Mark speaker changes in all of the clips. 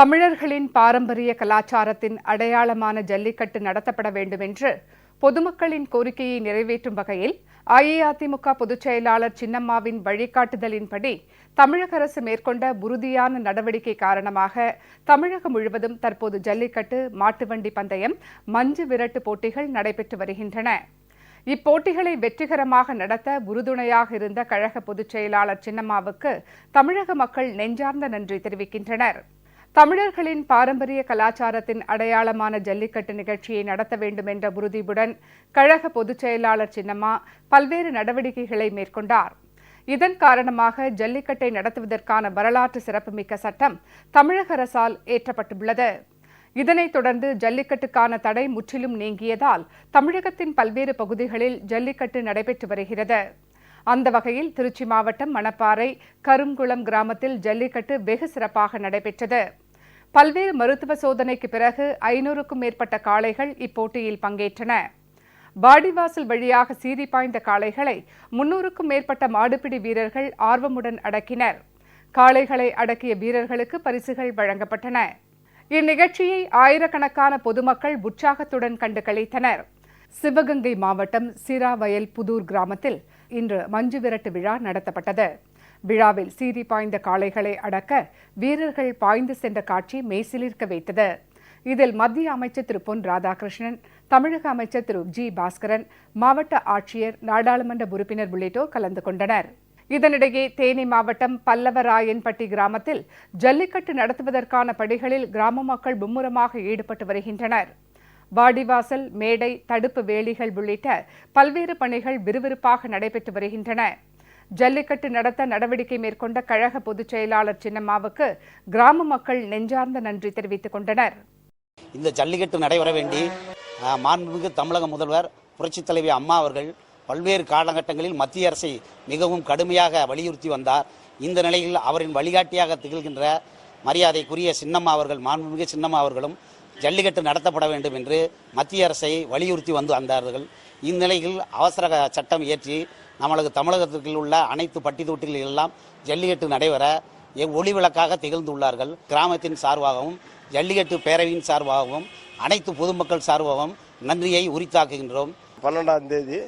Speaker 1: தமிழர்களின் பாரம்பரிய கலாச்சாரத்தின் அடையாளமான ஜல்லிக்கட்டு நடத்தப்பட வேண்டும் என்று பொதுமக்களின் கோரிக்கையை நிறைவேற்றும் வகையில் அஇஅதிமுக பொதுச் செயலாளர் சின்னம்மாவின் வழிகாட்டுதலின்படி தமிழக அரசு மேற்கொண்ட உறுதியான நடவடிக்கை காரணமாக தமிழகம் முழுவதும் தற்போது ஜல்லிக்கட்டு மாட்டுவண்டி பந்தயம் மஞ்சு விரட்டு போட்டிகள் நடைபெற்று வருகின்றன. இப்போட்டிகளை வெற்றிகரமாக நடத்த உறுதுணையாக இருந்த கழக பொதுச் செயலாளர் சின்னம்மாவுக்கு தமிழக மக்கள் நெஞ்சார்ந்த நன்றி தெரிவிக்கின்றனர். தமிழர்களின் பாரம்பரிய கலாச்சாரத்தின் அடையாளமான ஜல்லிக்கட்டு நிகழ்ச்சியை நடத்த வேண்டும் என்ற உறுதியுடன் கழக பொதுச் செயலாளர் சின்னம்மா பல்வேறு நடவடிக்கைகளை மேற்கொண்டார். இதன் காரணமாக ஜல்லிக்கட்டை நடத்துவதற்கான வரலாற்று சிறப்புமிக்க சட்டம் தமிழக அரசால் ஏற்றப்பட்டுள்ளது. இதனைத் தொடர்ந்து ஜல்லிக்கட்டுக்கான தடை முற்றிலும் நீங்கியதால் தமிழகத்தின் பல்வேறு பகுதிகளில் ஜல்லிக்கட்டு நடைபெற்று வருகிறது. அந்த வகையில் திருச்சி மாவட்டம் மணப்பாறை கருங்குளம் கிராமத்தில் ஜல்லிக்கட்டு வெகு சிறப்பாக நடைபெற்றது. பல்வேறு மருத்துவ சோதனைக்கு பிறகு ஐநூறுக்கும் மேற்பட்ட காளைகள் இப்போட்டியில் பங்கேற்றன. பாடிவாசல் வழியாக சீறி பாய்ந்த காளைகளை முன்னூறுக்கும் மேற்பட்ட மாடுபிடி வீரர்கள் ஆர்வமுடன் அடக்கினர். காளைகளை அடக்கிய வீரர்களுக்கு பரிசுகள் வழங்கப்பட்டன. இந்நிகழ்ச்சியை ஆயிரக்கணக்கான பொதுமக்கள் உற்சாகத்துடன் கண்டு களித்தனர். சிவகங்கை மாவட்டம் சிராவயல் புதூர் கிராமத்தில் இன்று மஞ்சு விரட்டு விழா நடத்தப்பட்டது. விழாவில் சீறி பாய்ந்த காளைகளை அடக்க வீரர்கள் பாய்ந்து சென்ற காட்சி மெய்சிலிருக்க வைத்தது. இதில் மத்திய அமைச்சர் திரு. பொன் ராதாகிருஷ்ணன் தமிழக அமைச்சர் திரு. ஜி. பாஸ்கரன் மாவட்ட ஆட்சியர் நாடாளுமன்ற உறுப்பினர் உள்ளிட்டோர் கலந்து கொண்டனர். இதனிடையே தேனி மாவட்டம் பல்லவராயன்பட்டி கிராமத்தில் ஜல்லிக்கட்டு நடத்துவதற்கான பணிகளில் கிராம மக்கள் மும்முரமாக ஈடுபட்டு வருகின்றனர். வாடிவாசல் மேடை தடுப்பு வேலிகள் உள்ளிட்ட பல்வேறு பணிகள் விறுவிறுப்பாக நடைபெற்று வருகின்றன. ஜல்லிக்கட்டு நடத்த நடவடிக்கை மேற்கொண்ட கழக பொதுச் செயலாளர் சின்னம்மாவுக்கு கிராம மக்கள் நெஞ்சார்ந்த நன்றி தெரிவித்துக் கொண்டனர்.
Speaker 2: இந்த ஜல்லிக்கட்டு நடைபெற வேண்டி மாண்புமிகு தமிழக முதல்வர் புரட்சித் தலைவி அம்மா அவர்கள் பல்வேறு காலகட்டங்களில் மத்திய அரசை மிகவும் கடுமையாக வலியுறுத்தி வந்தார். இந்த நிலையில் அவரின் வழிகாட்டியாக திகழ்கின்ற மரியாதைக்குரிய சின்னம்மா அவர்கள் மாண்புமிகு சின்னம்மா அவர்களும் ஜல்லிக்கட்டு நடத்தப்பட வேண்டும் என்று மத்திய அரசை வலியுறுத்தி வந்து வந்தார்கள். இந்நிலையில் அவசர சட்டம் இயற்றி நமது தமிழகத்திற்குள் உள்ள அனைத்து பட்டி எல்லாம் ஜல்லிக்கட்டு நடைபெற எ- ஒளிவிளக்காக திகழ்ந்துள்ளார்கள். கிராமத்தின் சார்பாகவும் ஜல்லிக்கட்டு பேரவையின் சார்பாகவும் அனைத்து பொதுமக்கள் சார்பாகவும் நன்றியை உரித்தாக்குகின்றோம்.
Speaker 3: பன்னெண்டாம் தேதி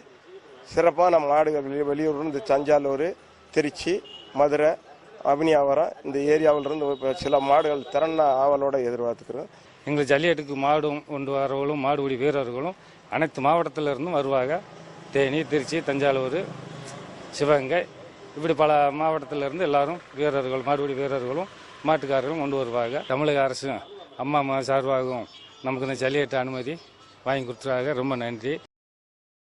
Speaker 3: சிறப்பான நாடுகள் வெளி- வெளியூர் இந்த தஞ்சாவூர் திருச்சி மதுரை அபினியாவரம் இந்த ஏரியாவிலிருந்து சில மாடுகள் திறன ஆவலோட எதிர்பார்த்துக்கிறோம்.
Speaker 4: எங்கள் ஜல்லிக்கட்டுக்கு மாடும் கொண்டு வரவர்களும் மாடுபிடி வீரர்களும் அனைத்து மாவட்டத்தில் இருந்தும் வருவாங்க தேனி திருச்சி தஞ்சாவூர் சிவகங்கை இப்படி பல மாவட்டத்தில் இருந்து எல்லாரும் வீரர்கள் மாடுபிடி வீரர்களும் மாட்டுக்காரர்களும் கொண்டு வருவாங்க தமிழக அரசும் அம்மா அம்மா சார்பாகவும் நமக்கு இந்த ஜல்லிக்கட்டு அனுமதி வாங்கி கொடுத்துருவாங்க ரொம்ப நன்றி.